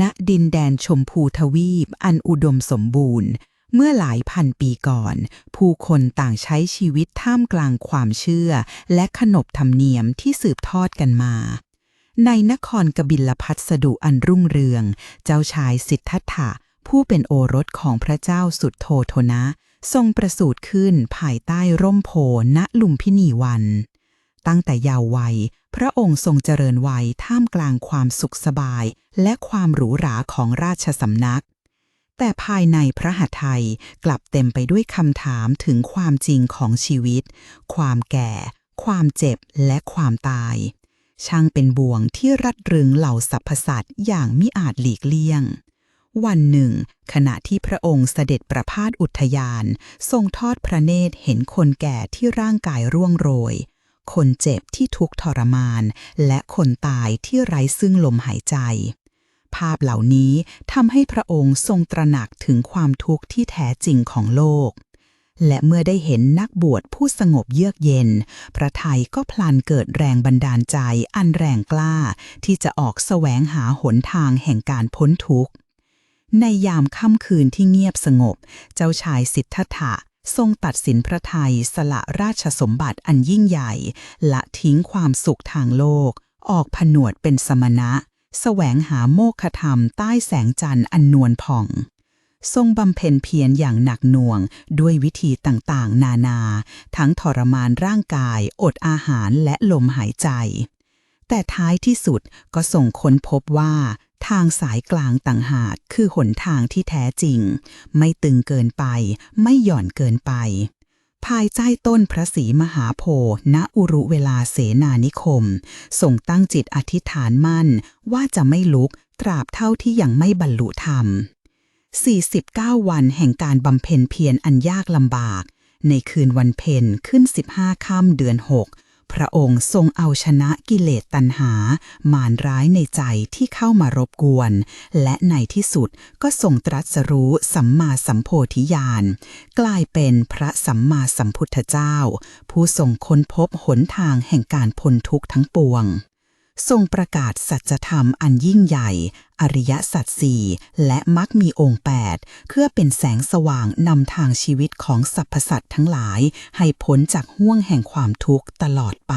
ณดินแดนชมพูทวีปอันอุดมสมบูรณ์ เมื่อหลายพันปีก่อน ผู้คนต่างใช้ชีวิตท่ามกลางความเชื่อ และขนบธรรมเนียมที่สืบทอดกันมา ในนครกบิลพัสดุอันรุ่งเรือง เจ้าชายสิทธัตถะผู้เป็นโอรสของพระเจ้าสุดโทโทนะ ทรงประสูติขึ้นภายใต้ร่มโพณลุมพินีวัน ตั้งแต่ยาววัย พระองค์ทรงเจริญวัยท่ามกลางความสุขสบาย และความหรูหราของราชสำนัก แต่ภายในพระหัตถ์ไทยกลับเต็มไปด้วยคำถามถึงความจริงของชีวิต ความแก่ ความเจ็บและความตาย ช่างเป็นบ่วงที่รัดรึงเหล่าสรรพสัตว์อย่างมิอาจหลีกเลี่ยงวันหนึ่ง ขณะที่พระองค์เสด็จประพาสอุทยาน ทรงทอดพระเนตรเห็นคนแก่ที่ร่างกายร่วงโรย คนเจ็บที่ทุกข์ทรมาน และคนตายที่ไร้ซึ่งลมหายใจ ภาพเหล่านี้ทำให้พระองค์ทรงตระหนักถึงความทุกข์ที่แท้จริงของโลก และเมื่อได้เห็นนักบวชผู้สงบเยือกเย็น พระไทยก็พลันเกิดแรงบันดาลใจอันแรงกล้า ที่จะออกแสวงหาหนทางแห่งการพ้นทุกข์ในยามค่ำคืนที่เงียบสงบ เจ้าชายสิทธัตถะ ทรงตัดสินพระไทยสละราชสมบัติอันยิ่งใหญ่ ละทิ้งความสุขทางโลก ออกผนวดเป็นสมณะ แสวงหาโมฆะธรรมใต้แสงจันทร์อันนวลผ่อง ทรงบำเพ็ญเพียรอย่างหนักหน่วงด้วยวิธีต่างๆ นานา ทั้งทรมานร่างกาย อดอาหารและลมหายใจ แต่ท้ายที่สุดก็ส่งค้นพบว่า ทางสายกลางต่างหากคือหนทางที่แท้จริง ไม่ตึงเกินไป ไม่หย่อนเกินไป ภายใต้ต้นพระศรีมหาโพธิ์ณอุรุเวลาเสนานิคมส่งตั้งจิตอธิษฐานมั่นว่าจะไม่ลุกตราบเท่าที่ยังไม่บรรลุธรรม 49 วันแห่งการบำเพ็ญเพียรอันยากลำบาก ในคืนวันเพ็ญขึ้น 15 ค่ำเดือน 6 พระองค์ทรงเอาชนะกิเลสตัณหา มารร้ายในใจที่เข้ามารบกวน และในที่สุดก็ทรงตรัสรู้สัมมาสัมโพธิญาณ กลายเป็นพระสัมมาสัมพุทธเจ้า ผู้ทรงค้นพบหนทางแห่งการพ้นทุกข์ทั้งปวง ทรงประกาศสัจธรรมอันยิ่งใหญ่ อริยสัจสี่และมักมีองค์8เพื่อเป็นแสงสว่างนำทางชีวิตของสรรพสัตว์ทั้งหลาย ให้พ้นจากห่วงแห่งความทุกข์ตลอดไป